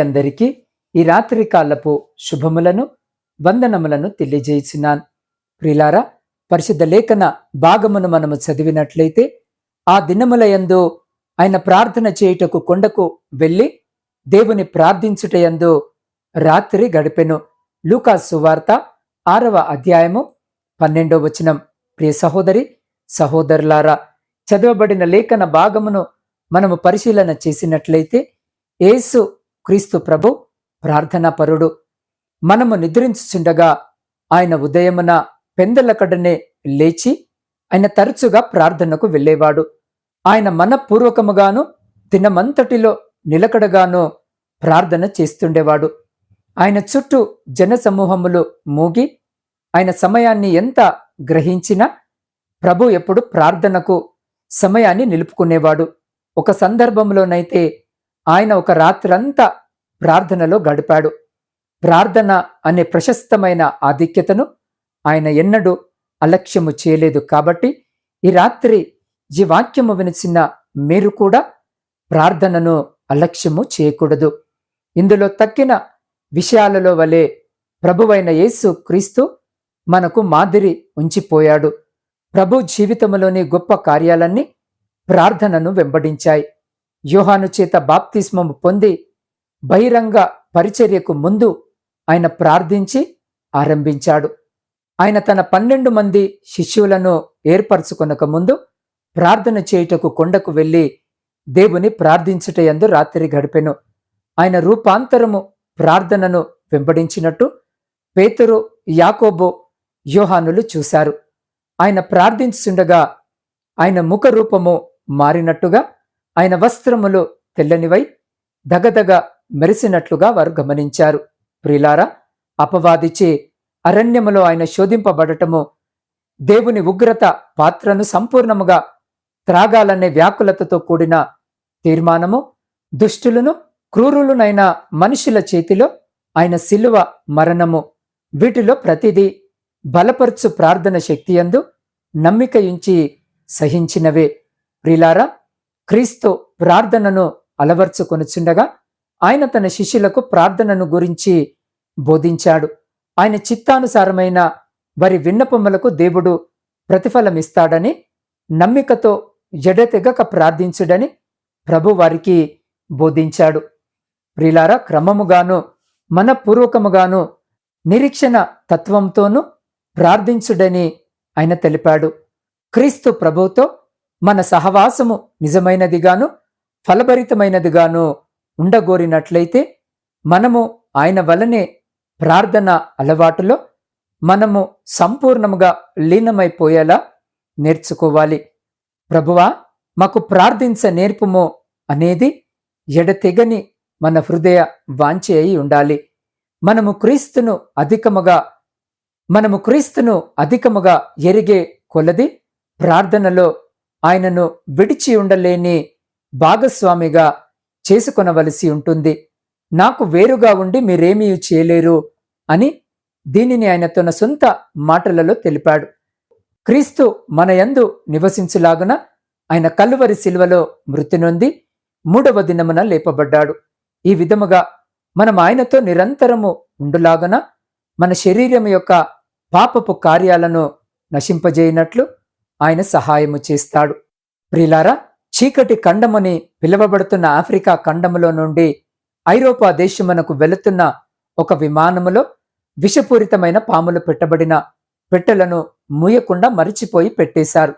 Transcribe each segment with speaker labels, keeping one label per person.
Speaker 1: అందరికీ ఈ రాత్రి కాలపు శుభములను వందనములను తెలియజేయుచున్నాను ప్రిలారా పరిశుద్ధ లేఖన భాగమును మనము చదివినట్లయితే ఆ దినముల యందు ఆయన ప్రార్థన చేయుటకు కొండకు వెళ్ళి దేవుని ప్రార్థించుటయందు రాత్రి గడిపెను. లూకా సువార్త ఆరవ అధ్యాయము పన్నెండో వచనం. ప్రియ సహోదరి సహోదరులారా చదవబడిన లేఖన భాగమును మనము పరిశీలన చేసినట్లయితే యేసు క్రీస్తు ప్రభు ప్రార్థనాపరుడు మనము నిద్రించుచుండగా ఆయన ఉదయమున పెందలకడనే లేచి ఆయన తరచుగా ప్రార్థనకు వెళ్ళేవాడు. ఆయన మనపూర్వకముగాను దినమంతటిలో నిలకడగాను ప్రార్థన చేస్తుండేవాడు. ఆయన చుట్టూ జనసమూహములు మూగి ఆయన సమయాన్ని ఎంత గ్రహించినా ప్రభు ఎప్పుడు ప్రార్థనకు సమయాన్ని నిలుపుకునేవాడు. ఒక సందర్భంలోనైతే ఆయన ఒక రాత్రంతా ప్రార్థనలో గడిపాడు. ప్రార్థన అనే ప్రశస్తమైన ఆధిక్యతను ఆయన ఎన్నడూ అలక్ష్యము చేయలేదు కాబట్టి ఈ రాత్రి ఈ వాక్యము వినిచిన మీరు కూడా ప్రార్థనను అలక్ష్యము చేయకూడదు. ఇందులో తక్కిన విషయాలలో వలె ప్రభువైన యేసు క్రీస్తు మనకు మాదిరి ఉంచిపోయాడు. ప్రభు జీవితంలోని గొప్ప కార్యాలన్నీ ప్రార్థనను వెంబడించాయి. యోహాను చేత బాప్తిస్మము పొంది బహిరంగ పరిచర్యకు ముందు ఆయన ప్రార్థించి ఆరంభించాడు. ఆయన తన పన్నెండు మంది శిష్యులను ఏర్పరచుకొనక ముందు ప్రార్థన చేయుటకు కొండకు వెళ్ళి దేవుని ప్రార్థించుటయందు రాత్రి గడిపెను. ఆయన రూపాంతరము ప్రార్థనను వెంబడించినట్టు పేతురు యాకోబో యోహానులు చూశారు. ఆయన ప్రార్థించుండగా ఆయన ముఖ రూపము మారినట్టుగా ఆయన వస్త్రములు తెల్లనివై దగదగ మెరిసినట్లుగా వారు గమనించారు. ప్రిలారా అపవాదిచే అరణ్యములో ఆయన శోధింపబడటము దేవుని ఉగ్రత పాత్రను సంపూర్ణముగా త్రాగాలనే వ్యాకులతతో కూడిన తీర్మానము దుష్టులను క్రూరులునైన మనుషుల చేతిలో ఆయన శిలువ మరణము వీటిలో ప్రతిదీ బలపరుచు ప్రార్థన శక్తియందు నమ్మికయుంచి సహించినవే. ప్రిలారా క్రీస్తు ప్రార్థనను అలవర్చుకొనుచుండగా ఆయన తన శిష్యులకు ప్రార్థనను గురించి బోధించాడు. ఆయన చిత్తానుసారమైన వారి విన్నపములకు దేవుడు ప్రతిఫలమిస్తాడని నమ్మికతో ఎడతెగక ప్రార్థించుడని ప్రభు వారికి బోధించాడు. ప్రిలారా క్రమముగాను మనపూర్వకముగాను నిరీక్షణ తత్వంతోనూ ప్రార్థించుడని ఆయన తెలిపాడు. క్రీస్తు ప్రభుతో మన సహవాసము నిజమైనదిగాను ఫలభరితమైనదిగాను ఉండగోరినట్లయితే మనము ఆయన వలనే ప్రార్థన అలవాటులో మనము సంపూర్ణముగా లీనమైపోయేలా నేర్చుకోవాలి. ప్రభువా మాకు ప్రార్థించ నేర్పుమో అనేది ఎడతెగని మన హృదయ వాంఛ అయి ఉండాలి. మనము క్రీస్తును అధికముగా మనము క్రీస్తును అధికముగా ఎరిగే కొలది ప్రార్థనలో ఆయనను విడిచి ఉండలేని భాగస్వామిగా చేసుకొనవలసి ఉంటుంది. నాకు వేరుగా ఉండి మీరేమీ చేయలేరు అని దీనిని ఆయన తన సొంత మాటలలో తెలిపాడు. క్రీస్తు మన యందు నివసించులాగున ఆయన కల్వరి శిల్వలో మృతి నొంది మూడవ దినమున లేపబడ్డాడు. ఈ విధముగా మనం ఆయనతో నిరంతరము ఉండులాగున మన శరీరం యొక్క పాపపు కార్యాలను నశింపజేయనట్లు ఆయన సహాయము చేస్తాడు. ప్రిలారా చీకటి ఖండమని పిలువబడుతున్న ఆఫ్రికా ఖండములో నుండి ఐరోపా దేశమునకు వెళుతున్న ఒక విమానములో విషపూరితమైన పాములు పెట్టబడిన పెట్టెలను మూయకుండా మరిచిపోయి పెట్టేశారు.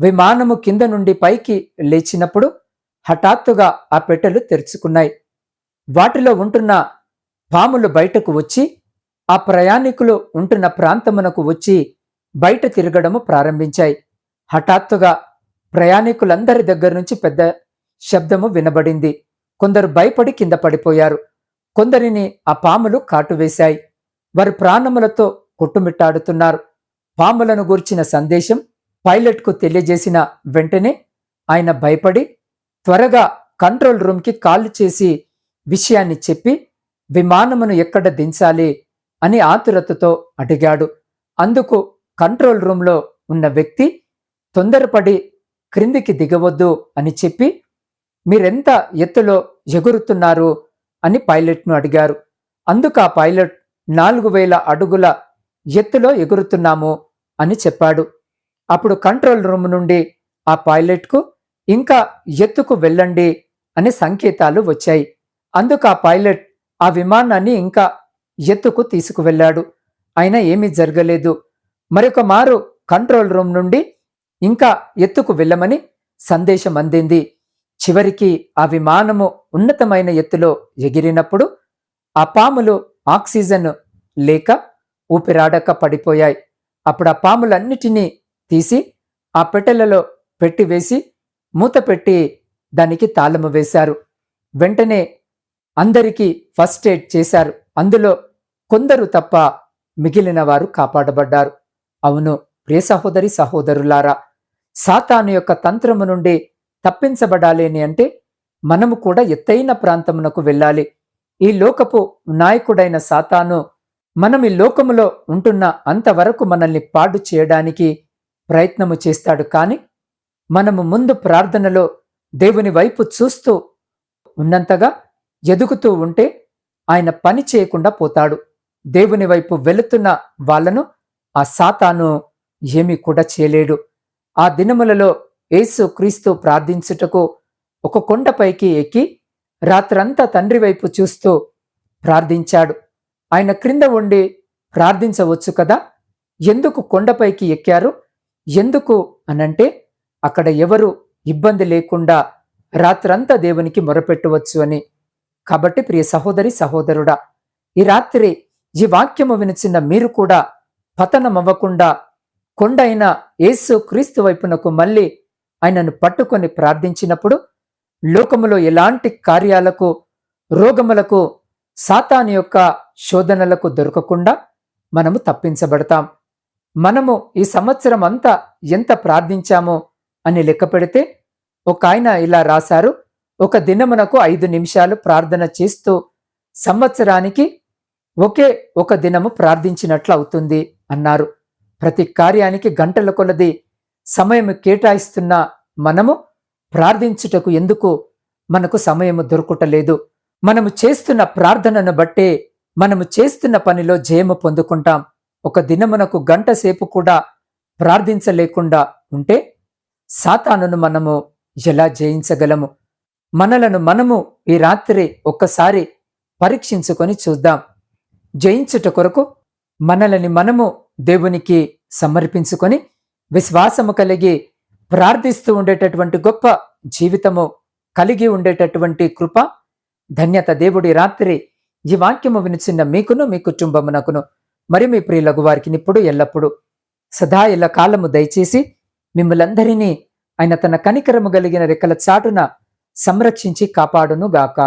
Speaker 1: విమానము కింద నుండి పైకి లేచినప్పుడు హఠాత్తుగా ఆ పెట్టెలు తెరుచుకున్నాయి. వాటిలో ఉంటున్న పాములు బయటకు వచ్చి ఆ ప్రయాణికులు ఉంటున్న ప్రాంతమునకు వచ్చి బయట తిరగడము ప్రారంభించాయి. హఠాత్తుగా ప్రయాణికులందరి దగ్గర నుంచి పెద్ద శబ్దము వినబడింది. కొందరు భయపడి కింద పడిపోయారు. కొందరిని ఆ పాములు కాటువేశాయి వారి ప్రాణములతో కొట్టుమిట్టాడుతున్నారు. పాములను గూర్చిన సందేశం పైలట్కు తెలియజేసిన వెంటనే ఆయన భయపడి త్వరగా కంట్రోల్ రూమ్కి కాల్ చేసి విషయాన్ని చెప్పి విమానమును ఎక్కడ దించాలి? అని ఆతురతతో అడిగాడు. అందుకు కంట్రోల్ రూమ్లో ఉన్న వ్యక్తి తొందరపడి క్రిందికి దిగవద్దు అని చెప్పి మీరెంత ఎత్తులో ఎగురుతున్నారు అని పైలట్ను అడిగారు. అందుకు ఆ పైలట్ నాలుగు వేల అడుగుల ఎత్తులో ఎగురుతున్నాము అని చెప్పాడు. అప్పుడు కంట్రోల్ రూమ్ నుండి ఆ పైలట్కు ఇంకా ఎత్తుకు వెళ్ళండి అనే సంకేతాలు వచ్చాయి. అందుకు ఆ పైలట్ ఆ విమానాన్ని ఇంకా ఎత్తుకు తీసుకువెళ్ళాడు. అయినా ఏమీ జరగలేదు. మరొక మారు కంట్రోల్ రూమ్ నుండి ఇంకా ఎత్తుకు వెళ్ళమని సందేశం అందింది. చివరికి ఆ విమానము ఉన్నతమైన ఎత్తులో ఎగిరినప్పుడు ఆ పాములు ఆక్సిజన్ లేక ఊపిరాడక పడిపోయాయి. అప్పుడు ఆ పాములన్నిటినీ తీసి ఆ పెట్టెలలో పెట్టివేసి మూత పెట్టి దానికి తాళము వేశారు. వెంటనే అందరికీ ఫస్ట్ ఎయిడ్ చేశారు. అందులో కొందరు తప్ప మిగిలిన వారు కాపాడబడ్డారు. అవును ప్రియ సహోదరి సహోదరులారా సాతాను యొక్క తంత్రము నుండి తప్పించబడాలి అని అంటే మనము కూడా ఎత్తైన ప్రాంతమునకు వెళ్ళాలి. ఈ లోకపు నాయకుడైన సాతాను మనం ఈ లోకములో ఉంటున్న అంతవరకు మనల్ని పాడు చేయడానికి ప్రయత్నము చేస్తాడు. కానీ మనము ముందు ప్రార్థనలో దేవుని వైపు చూస్తూ ఉన్నంతగా ఎదుగుతూ ఉంటే ఆయన పని చేయకుండా పోతాడు. దేవుని వైపు వెళుతున్న వాళ్ళను ఆ సాతాను ఏమీ కూడా చేయలేడు. ఆ దినములలో యేసు క్రీస్తు ప్రార్థించుటకు ఒక కొండపైకి ఎక్కి రాత్రంతా తండ్రి వైపు చూస్తూ ప్రార్థించాడు. ఆయన క్రింద ఉండి ప్రార్థించవచ్చు కదా? ఎందుకు కొండపైకి ఎక్కారు? ఎందుకు అనంటే అక్కడ ఎవరు ఇబ్బంది లేకుండా రాత్రంతా దేవునికి మొరపెట్టవచ్చు అని. కాబట్టి ప్రియ సహోదరి సహోదరుడా ఈ రాత్రి ఈ వాక్యము వినిచిన మీరు కూడా పతనమవ్వకుండా కొండ అయిన యేసు క్రీస్తు వైపునకు మళ్ళీ ఆయనను పట్టుకొని ప్రార్థించినప్పుడు లోకములో ఎలాంటి కార్యాలకు రోగములకు సాతాను యొక్క శోధనలకు దొరకకుండా మనము తప్పించబడతాం. మనము ఈ సంవత్సరం అంతా ఎంత ప్రార్థించామో అని లెక్క పెడితే ఒక ఆయన ఇలా రాశారు ఒక దినమునకు ఐదు నిమిషాలు ప్రార్థన చేస్తూ సంవత్సరానికి ఒకే ఒక దినము ప్రార్థించినట్లు అవుతుంది అన్నారు. ప్రతి కార్యానికి గంటల కొలది సమయం కేటాయిస్తున్న మనము ప్రార్థించుటకు ఎందుకు మనకు సమయము దొరకటలేదు? మనము చేస్తున్న ప్రార్థనను బట్టే మనము చేస్తున్న పనిలో జయము పొందుకుంటాం. ఒక దినమునకు గంట సేపు కూడా ప్రార్థించలేకుండా ఉంటే సాతానును మనము ఎలా జయించగలము? మనలను మనము ఈ రాత్రి ఒక్కసారి పరీక్షించుకొని చూద్దాం. జయించుట కొరకు మనలని మనము దేవునికి సమర్పించుకొని విశ్వాసము కలిగి ప్రార్థిస్తూ ఉండేటటువంటి గొప్ప జీవితము కలిగి ఉండేటటువంటి కృప ధన్యత దేవుడి రాత్రి ఈ వాక్యము వినిచిన్న మీకును మీ కుటుంబమునకును మరి మీ ప్రియులకు వారికి ఇప్పుడు ఎల్లప్పుడు సదా ఎల్ల కాలము దయచేసి మిమ్మలందరినీ ఆయన తన కనికరము కలిగిన రెక్కల చాటున సంరక్షించి కాపాడును గాక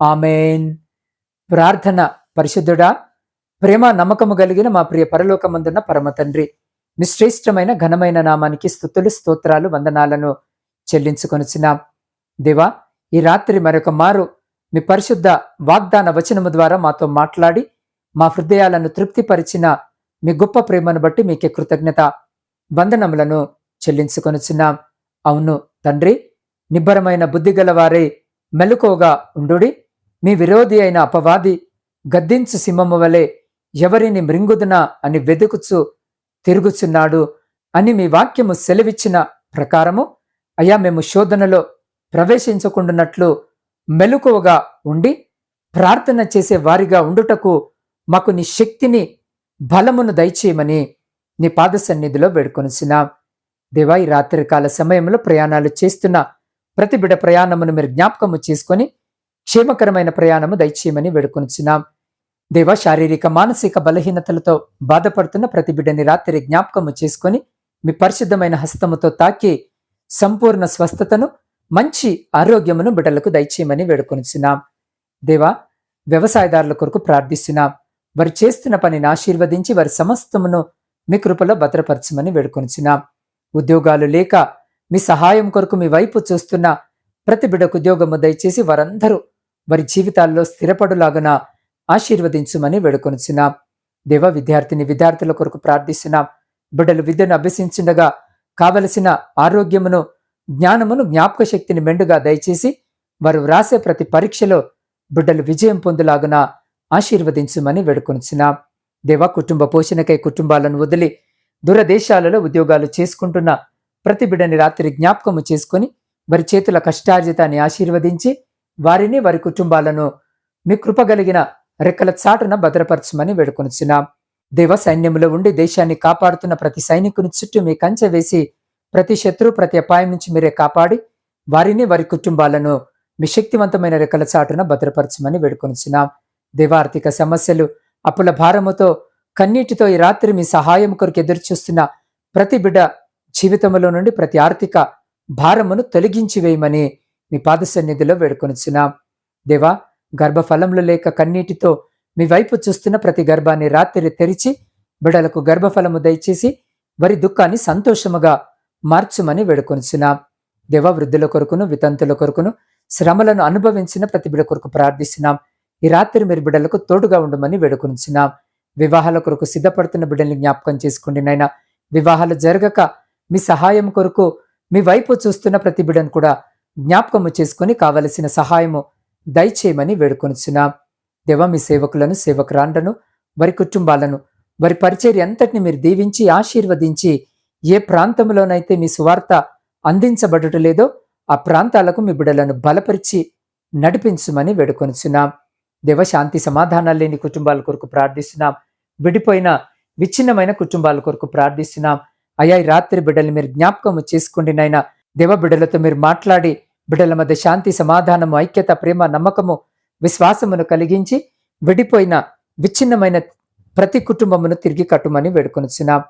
Speaker 1: ఆమెన్. ప్రార్థన పరిశుద్ధుడా ప్రేమ నమ్మకము కలిగిన మా ప్రియ పరలోకమందున్న పరమ తండ్రి. శ్రేష్టమైన ఘనమైన నామానికి స్థుతులు స్తోత్రాలు వందనాలను చెల్లించుకొనిచున్నాం. దేవా ఈ రాత్రి మరొక మారు మీ పరిశుద్ధ వాగ్దాన వచనము ద్వారా మాతో మాట్లాడి మా హృదయాలను తృప్తిపరిచిన మీ గొప్ప ప్రేమను బట్టి మీకే కృతజ్ఞత వందనములను చెల్లించుకొనిచున్నాం. అవును తండ్రి నిబ్బరమైన బుద్ధి గలవారే మెలకువగా ఉండుడి. మీ విరోధి అయిన అపవాది గద్దించు సింహము వలె ఎవరిని మృంగుదునా అని వెదుకుచు తిరుగుచున్నాడు అని మీ వాక్యము సెలవిచ్చిన ప్రకారము అయా మేము శోధనలో ప్రవేశించకుండానట్లు మెలకువగా ఉండి ప్రార్థన చేసే వారిగా ఉండుటకు మాకు నీ శక్తిని బలమును దయచేయమని నీ పాద సన్నిధిలో వేడుకొనిసిన దేవా ఈ రాత్రికాల సమయంలో ప్రయాణాలు చేస్తున్న ప్రతి బిడ ప్రయాణమును మీరు జ్ఞాపకము చేసుకొని క్షేమకరమైన ప్రయాణము దయచేయమని వేడుకొనిచున్నాం. దేవ శారీరక మానసిక బలహీనతలతో బాధపడుతున్న ప్రతి బిడ్డని రాత్రి జ్ఞాపకము చేసుకొని మీ పరిశుద్ధమైన హస్తముతో తాకి సంపూర్ణ స్వస్థతను మంచి ఆరోగ్యమును బిడ్డలకు దయచేయమని వేడుకొనిచున్నాం. దేవా వ్యవసాయదారుల కొరకు ప్రార్థిస్తున్నాం. వారు చేస్తున్న పనిని ఆశీర్వదించి వారి సమస్తమును మీ కృపలో భద్రపరచమని వేడుకొనిచున్నాం. ఉద్యోగాలు లేక మీ సహాయం కొరకు మీ వైపు చూస్తున్న ప్రతి బిడ్డకు ఉద్యోగము దయచేసి వారందరూ వారి జీవితాల్లో స్థిరపడులాగన ఆశీర్వదించుమని వేడుకొనిచున్నాం. దేవ విద్యార్థిని విద్యార్థుల కొరకు ప్రార్థిస్తున్నాం. బిడ్డలు విద్యను అభ్యసించుండగా కావలసిన ఆరోగ్యమును జ్ఞానమును జ్ఞాపక శక్తిని మెండుగా దయచేసి వారు వ్రాసే ప్రతి పరీక్షలో బిడ్డలు విజయం పొందులాగున ఆశీర్వదించమని వేడుకొనిచున్నాం. దేవా కుటుంబ పోషణకై కుటుంబాలను వదిలి దూరదేశాలలో ఉద్యోగాలు చేసుకుంటున్న ప్రతి బిడ్డని రాత్రి జ్ఞాపకము చేసుకొని వారి చేతుల కష్టార్జితాన్ని ఆశీర్వదించి వారిని వారి కుటుంబాలను మీ కృప కలిగిన రెక్కల చాటున భద్రపరచమని వేడుకొనిచున్నాం దేవ సైన్యంలో ఉండి దేశాన్ని కాపాడుతున్న ప్రతి సైనికుని చుట్టూ మీ కంచె వేసి ప్రతి శత్రు ప్రతి అపాయం నుంచి మీరే కాపాడి వారిని వారి కుటుంబాలను మీ శక్తివంతమైన రెక్కల చాటున భద్రపరచమని వేడుకొనిచున్నాం దేవార్థిక సమస్యలు అప్పుల భారముతో కన్నీటితో ఈ రాత్రి మీ సహాయం కొరకు ఎదురు చూస్తున్న ప్రతి బిడ్డ జీవితంలో నుండి ప్రతి ఆర్థిక భారమును తొలగించి వేయమని మీ పాద సన్నిధిలో వేడుకొనిచున్నాం దేవా గర్భఫలములు లేక కన్నీటితో మీ వైపు చూస్తున్న ప్రతి గర్భాన్ని రాత్రి తెరిచి బిడలకు గర్భఫలము దయచేసి వారి దుఃఖాన్ని సంతోషముగా మార్చుమని వేడుకొనిచున్నాం. దేవ వృద్ధుల కొరకును వితంతుల కొరకును శ్రమలను అనుభవించిన ప్రతి బిడ కొరకు ప్రార్థిస్తున్నాం. ఈ రాత్రి మీరు బిడ్డలకు తోడుగా ఉండమని వేడుకొనిచున్నాం. వివాహాల కొరకు సిద్ధపడుతున్న బిడ్డల్ని జ్ఞాపకం చేసుకోండి నాయన. వివాహాలు జరగక మీ సహాయం కొరకు మీ వైపు చూస్తున్న ప్రతి బిడ్డను కూడా జ్ఞాపకము చేసుకొని కావలసిన సహాయము దయచేయమని వేడుకొనిచున్నాం. దేవ మీ సేవకులను సేవకురాండ్లను వారి కుటుంబాలను వారి పరిచర్య అంతటిని మీరు దీవించి ఆశీర్వదించి ఏ ప్రాంతంలోనైతే మీ సువార్త అందించబడట లేదో ఆ ప్రాంతాలకు మీ బిడ్డలను బలపరిచి నడిపించమని వేడుకొనిచున్నాం. దేవశాంతి సమాధానాలు లేని కుటుంబాల కొరకు ప్రార్థిస్తున్నాం. విడిపోయిన విచ్ఛిన్నమైన కుటుంబాల కొరకు ప్రార్థిస్తున్నాం. అయ్యా రాత్రి బిడ్డలు మీరు జ్ఞాపకము చేసుకోండి నాయన. దేవ బిడ్డలతో మీరు మాట్లాడి బిడ్డల మధ్య శాంతి సమాధానము ఐక్యత ప్రేమ నమ్మకము విశ్వాసమును కలిగించి విడిపోయిన విచ్ఛిన్నమైన ప్రతి కుటుంబమును తిరిగి కట్టుమని వేడుకొనిచున్నాం.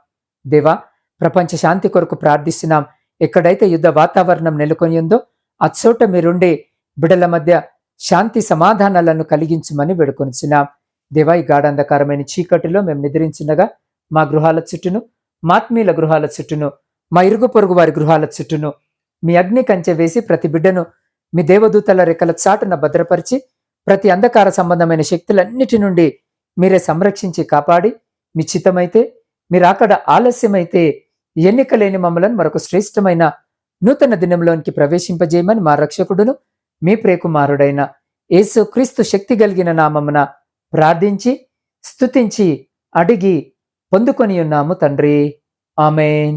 Speaker 1: దేవా ప్రపంచ శాంతి కొరకు ప్రార్థిస్తున్నాం. ఎక్కడైతే యుద్ధ వాతావరణం నెలకొని ఉందో ఆ చోట మీరుండే బిడల మధ్య శాంతి సమాధానాలను కలిగించమని వేడుకొనిచున్నాం. దేవా ఈ గాఢాంధకారమైన చీకటిలో మేము నిద్రించినగా మా గృహాల చుట్టూను మాత్మీయుల గృహాల చుట్టూను మా ఇరుగు పొరుగు వారి గృహాల చుట్టూను మీ అగ్ని కంచె వేసి ప్రతి బిడ్డను మీ దేవదూతల రెక్కల చాటున భద్రపరిచి ప్రతి అంధకార సంబంధమైన శక్తులన్నిటి నుండి మీరే సంరక్షించి కాపాడి మీ చిత్తమైతే మీరు అక్కడ ఆలస్యమైతే ఎన్నిక లేని మమ్మలను మరొక శ్రేష్టమైన నూతన దినంలోనికి ప్రవేశింపజేయమని మా రక్షకుడును మీ ప్రేకుమారుడైన యేసు క్రీస్తు శక్తి కలిగిన నామమున ప్రార్థించి స్తుతించి అడిగి పొందుకొని ఉన్నాము తండ్రి. ఆమెన్.